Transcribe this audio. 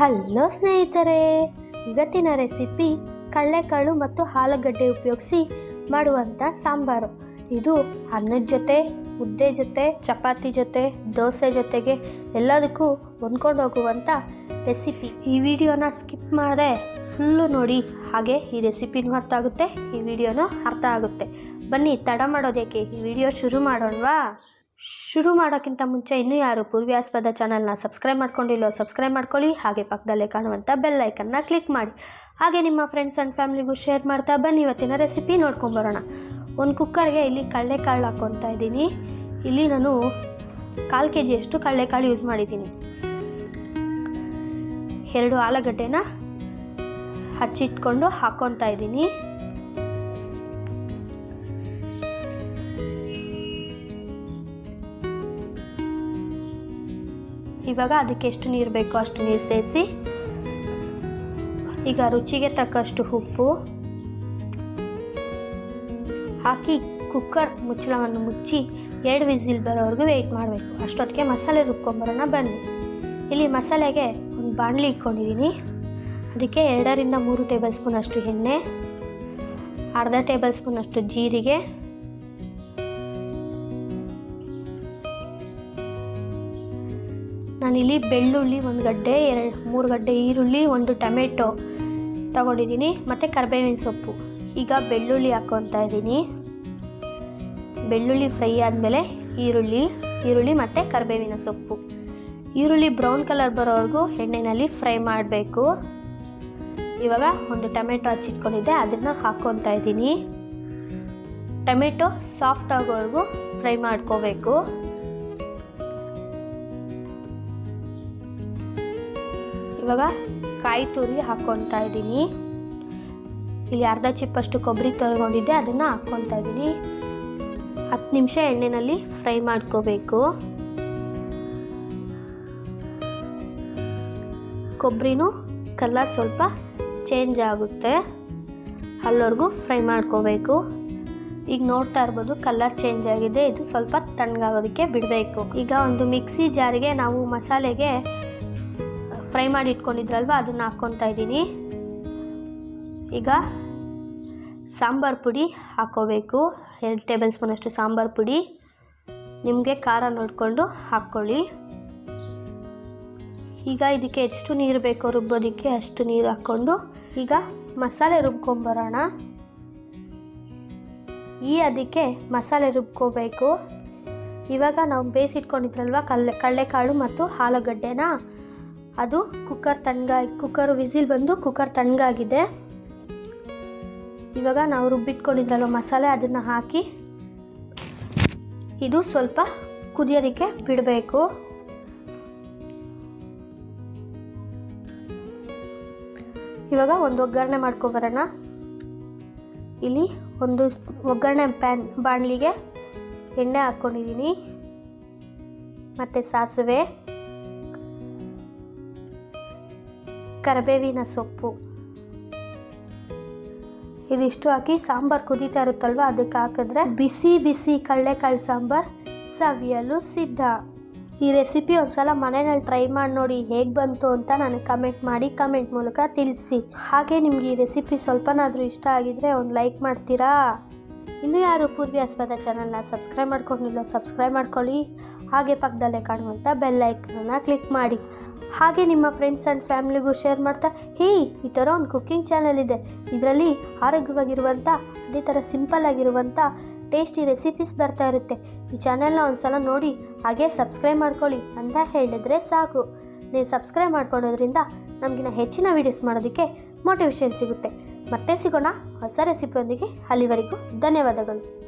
Hello ಸ್ನೇಹಿತರೆ, ಇವತ್ತಿನ recipe ಕಡಲೆಕಾಳು ಮತ್ತು ಆಲೂಗಡ್ಡೆ ಉಪಯೋಗಿಸಿ ಮಾಡುವಂಥ ಸಾಂಬಾರು. ಇದು ಅನ್ನದ ಜೊತೆ ಮುದ್ದೆ ಜೊತೆ, ಚಪಾತಿ ಜೊತೆ, ದೋಸೆ ಜೊತೆಗೆ ಎಲ್ಲದಕ್ಕೂ ಹೊಂದ್ಕೊಂಡು ಹೋಗುವಂಥ ರೆಸಿಪಿ ಈ ವಿಡಿಯೋನ ಸ್ಕಿಪ್ ಮಾಡದೆ ಫುಲ್ಲು ನೋಡಿ ಹಾಗೆ ಈ ರೆಸಿಪಿನೂ ಅರ್ಥ ಆಗುತ್ತೆ, ಈ ವಿಡಿಯೋನೂ ಅರ್ಥ ಆಗುತ್ತೆ. ಬನ್ನಿ, ತಡ ಮಾಡೋದೇಕೆ ಈ ವಿಡಿಯೋ ಶುರು ಮಾಡೋಣವಾ? ಶುರು ಮಾಡೋಕ್ಕಿಂತ ಮುಂಚೆ ಇನ್ನೂ ಯಾರು ಪೂರ್ವ್ಯಾಸ್ಪದ ಚಾನಲ್ನ ಸಬ್ಸ್ಕ್ರೈಬ್ ಮಾಡ್ಕೊಂಡಿಲ್ಲೋ ಸಬ್ಸ್ಕ್ರೈಬ್ ಮಾಡ್ಕೊಳ್ಳಿ, ಹಾಗೆ ಪಕ್ಕದಲ್ಲೇ ಕಾಣುವಂಥ ಬೆಲ್ ಐಕನ್ನ ಕ್ಲಿಕ್ ಮಾಡಿ. ಹಾಗೆ ನಿಮ್ಮ ಫ್ರೆಂಡ್ಸ್ ಆ್ಯಂಡ್ ಫ್ಯಾಮಿಲಿಗೂ ಶೇರ್ ಮಾಡ್ತಾ ಬನ್ನಿ, ಇವತ್ತಿನ ರೆಸಿಪಿ ನೋಡ್ಕೊಂಬರೋಣ ಒಂದು ಕುಕ್ಕರ್ಗೆ ಇಲ್ಲಿ ಕಡಲೆಕಾಳು ಹಾಕ್ಕೊತಾ ಇದ್ದೀನಿ. ಇಲ್ಲಿ ನಾನು ಕಾಲು ಕೆ ಜಿಯಷ್ಟು ಕಡಲೆಕಾಳು ಯೂಸ್ ಮಾಡಿದ್ದೀನಿ. ಎರಡು ಆಲೂಗಡ್ಡೆನ ಹಚ್ಚಿಟ್ಕೊಂಡು ಹಾಕ್ಕೊತಾ ಇದ್ದೀನಿ. ಇವಾಗ ಅದಕ್ಕೆ ಎಷ್ಟು ನೀರು ಬೇಕೋ ಅಷ್ಟು ನೀರು ಸೇರಿಸಿ, ಈಗ ರುಚಿಗೆ ತಕ್ಕಷ್ಟು ಉಪ್ಪು ಹಾಕಿ ಕುಕ್ಕರ್ ಮುಚ್ಚಳವನ್ನು ಮುಚ್ಚಿ ಎರಡು ವಿಸಿಲ್ ಬರೋವರೆಗೂ ವೆಯ್ಟ್ ಮಾಡಬೇಕು. ಅಷ್ಟೊತ್ತಿಗೆ ಮಸಾಲೆ ರುಬ್ಕೊಂಬರೋಣ, ಬನ್ನಿ. ಇಲ್ಲಿ ಮಸಾಲೆಗೆ ಒಂದು ಬಾಣಲಿ ಇಟ್ಕೊಂಡಿದ್ದೀನಿ. ಅದಕ್ಕೆ ಎರಡರಿಂದ ಮೂರು ಟೇಬಲ್ ಸ್ಪೂನ್ ಅಷ್ಟು ಎಣ್ಣೆ, ಅರ್ಧ ಟೇಬಲ್ ಸ್ಪೂನ್ ಅಷ್ಟು ಜೀರಿಗೆ ನಾನಿಲ್ಲಿ ಬೆಳ್ಳುಳ್ಳಿ ಒಂದು ಗಡ್ಡೆ, ಎರಡು, ಮೂರು ಗಡ್ಡೆ ಈರುಳ್ಳಿ, ಒಂದು ಟೊಮೆಟೊ ತಗೊಂಡಿದ್ದೀನಿ. ಮತ್ತು ಕರಿಬೇವಿನ ಸೊಪ್ಪು. ಈಗ ಬೆಳ್ಳುಳ್ಳಿ ಹಾಕ್ಕೊತಾ ಇದ್ದೀನಿ. ಬೆಳ್ಳುಳ್ಳಿ ಫ್ರೈ ಆದಮೇಲೆ ಈರುಳ್ಳಿ ಈರುಳ್ಳಿ ಮತ್ತು ಕರಿಬೇವಿನ ಸೊಪ್ಪು. ಈರುಳ್ಳಿ ಬ್ರೌನ್ ಕಲರ್ ಬರೋವರೆಗೂ ಎಣ್ಣೆಯಲ್ಲಿ ಫ್ರೈ ಮಾಡಬೇಕು. ಇವಾಗ ಒಂದು ಟೊಮೆಟೊ ಹಚ್ಚಿಟ್ಕೊಂಡಿದ್ದೆ, ಅದನ್ನು ಹಾಕ್ಕೊತಾ ಇದ್ದೀನಿ. ಟೊಮೆಟೊ ಸಾಫ್ಟ್ ಆಗೋವರೆಗೂ ಫ್ರೈ ಮಾಡ್ಕೋಬೇಕು. ಇವಾಗ ಕಾಯಿ ತುರಿ ಹಾಕ್ಕೊತಾ ಇದ್ದೀನಿ. ಇಲ್ಲಿ ಅರ್ಧ ಚಿಪ್ಪಷ್ಟು ಕೊಬ್ಬರಿ ತೊಗೊಂಡಿದ್ದೆ ಅದನ್ನು ಹಾಕ್ಕೊತಾ ಇದ್ದೀನಿ. ಹತ್ತು ನಿಮಿಷ ಎಣ್ಣೆಯಲ್ಲಿ ಫ್ರೈ ಮಾಡ್ಕೋಬೇಕು. ಕೊಬ್ಬರಿನೂ ಕಲರ್ ಸ್ವಲ್ಪ ಚೇಂಜ್ ಆಗುತ್ತೆ. ಅಲ್ಲವರೆಗೂ ಫ್ರೈ ಮಾಡ್ಕೋಬೇಕು. ಈಗ ನೋಡ್ತಾ ಇರ್ಬೋದು ಕಲರ್ ಚೇಂಜ್ ಆಗಿದೆ. ಇದು ಸ್ವಲ್ಪ ತಣ್ಣಗಾಗೋದಕ್ಕೆ ಬಿಡಬೇಕು. ಈಗ ಒಂದು ಮಿಕ್ಸಿ ಜಾರಿಗೆ ನಾವು ಮಸಾಲೆಗೆ ಫ್ರೈ ಮಾಡಿ ಇಟ್ಕೊಂಡಿದ್ರಲ್ವ? ಅದನ್ನು ಹಾಕ್ಕೊತಾ ಇದ್ದೀನಿ. ಈಗ ಸಾಂಬಾರು ಪುಡಿ ಹಾಕ್ಕೋಬೇಕು ಎರಡು ಟೇಬಲ್ ಸ್ಪೂನಷ್ಟು ಸಾಂಬಾರು ಪುಡಿ. ನಿಮಗೆ ಖಾರ ನೋಡಿಕೊಂಡು ಹಾಕ್ಕೊಳ್ಳಿ. ಈಗ ಇದಕ್ಕೆ ಎಷ್ಟು ನೀರು ಬೇಕೋ ರುಬ್ಬೋದಕ್ಕೆ ಅಷ್ಟು ನೀರು ಹಾಕ್ಕೊಂಡು ಈಗ ಮಸಾಲೆ ರುಬ್ಕೊಂಬರೋಣ. ಈ ಅದಕ್ಕೆ ಮಸಾಲೆ ರುಬ್ಕೋಬೇಕು. ಇವಾಗ ನಾವು ಬೇಯಿಸಿಟ್ಕೊಂಡಿದ್ರಲ್ವ? ಕಲ್ಲೆ ಕಡಲೆಕಾಳು ಮತ್ತು ಆಲೂಗಡ್ಡೆನ ಅದು ಕುಕ್ಕರ್ ತಣ್ಣಗಾಗಿ ಕುಕ್ಕರ್ ವಿಸಿಲ್ ಬಂದು ಕುಕ್ಕರ್ ತಣ್ಣಗಾಗಿದೆ. ಇವಾಗ ನಾವು ರುಬ್ಬಿಟ್ಕೊಂಡಿದ್ರಲ್ಲ ಮಸಾಲೆ, ಅದನ್ನು ಹಾಕಿ ಇದು ಸ್ವಲ್ಪ ಕುದಿಯೋದಕ್ಕೆ ಬಿಡಬೇಕು. ಇವಾಗ ಒಂದು ಒಗ್ಗರಣೆ ಮಾಡ್ಕೊಬರೋಣ ಇಲ್ಲಿ ಒಂದು ಒಗ್ಗರಣೆ ಪ್ಯಾನ್, ಬಾಣಲಿಗೆ ಎಣ್ಣೆ ಹಾಕ್ಕೊಂಡಿದ್ದೀನಿ. ಮತ್ತು ಸಾಸಿವೆ. ಕರಿಬೇವಿನ ಸೊಪ್ಪು. ಇದಿಷ್ಟು ಹಾಕಿ ಸಾಂಬಾರು ಕುದೀತಾ ಇರುತ್ತಲ್ವ? ಅದಕ್ಕೆ ಹಾಕಿದ್ರೆ ಬಿಸಿ ಬಿಸಿ ಕಡಲೆಕಾಳು ಸಾಂಬಾರು ಸವಿಯಲು ಸಿದ್ಧ. ಈ ರೆಸಿಪಿ ಒಂದ್ಸಲ ಮನೆಯಲ್ಲಿ ಟ್ರೈ ಮಾಡಿ ನೋಡಿ ಹೇಗೆ ಬಂತು ಅಂತ ನನಗೆ ಕಮೆಂಟ್ ಮಾಡಿ ಕಮೆಂಟ್ ಮೂಲಕ ತಿಳಿಸಿ. ಹಾಗೆ ನಿಮ್ಗೆ ಈ ರೆಸಿಪಿ ಸ್ವಲ್ಪನಾದರೂ ಇಷ್ಟ ಆಗಿದ್ರೆ ಒಂದು ಲೈಕ್ ಮಾಡ್ತೀರಾ? ಇನ್ನೂ ಯಾರು ಪೂರ್ವ್ಯಾಸ್ಪದ ಚಾನಲ್ನ ಸಬ್ಸ್ಕ್ರೈಬ್ ಮಾಡ್ಕೊಂಡಿಲ್ಲ ಸಬ್ಸ್ಕ್ರೈಬ್ ಮಾಡ್ಕೊಳ್ಳಿ. ಹಾಗೆ ಪಕ್ಕದಲ್ಲೇ ಕಾಣುವಂಥ ಬೆಲ್ ಐಕನನ್ನು ಕ್ಲಿಕ್ ಮಾಡಿ. ಹಾಗೆ ನಿಮ್ಮ ಫ್ರೆಂಡ್ಸ್ ಆ್ಯಂಡ್ ಫ್ಯಾಮ್ಲಿಗೂ ಶೇರ್ ಮಾಡ್ತಾ, ಹೇ, ಈ ಥರ ಒಂದು ಕುಕ್ಕಿಂಗ್ ಚಾನಲ್ ಇದೆ. ಇದರಲ್ಲಿ ಆರೋಗ್ಯವಾಗಿರುವಂಥ ಅದೇ ಥರ ಸಿಂಪಲ್ ಆಗಿರುವಂಥ ಟೇಸ್ಟಿ ರೆಸಿಪೀಸ್ ಬರ್ತಾ ಇರುತ್ತೆ. ಈ ಚಾನೆಲ್ನ ಒಂದು ಸಲ ನೋಡಿ, ಹಾಗೆ ಸಬ್ಸ್ಕ್ರೈಬ್ ಮಾಡ್ಕೊಳ್ಳಿ ಅಂತ ಹೇಳಿದ್ರೆ ಸಾಕು. ನೀವು ಸಬ್ಸ್ಕ್ರೈಬ್ ಮಾಡ್ಕೊಳ್ಳೋದ್ರಿಂದ ನಮಗಿನ ಹೆಚ್ಚಿನ ವೀಡಿಯೋಸ್ ಮಾಡೋದಕ್ಕೆ ಮೋಟಿವೇಶನ್ ಸಿಗುತ್ತೆ. ಮತ್ತೆ ಸಿಗೋಣ ಹೊಸ ರೆಸಿಪಿಯೊಂದಿಗೆ ಅಲ್ಲಿವರೆಗೂ ಧನ್ಯವಾದಗಳು.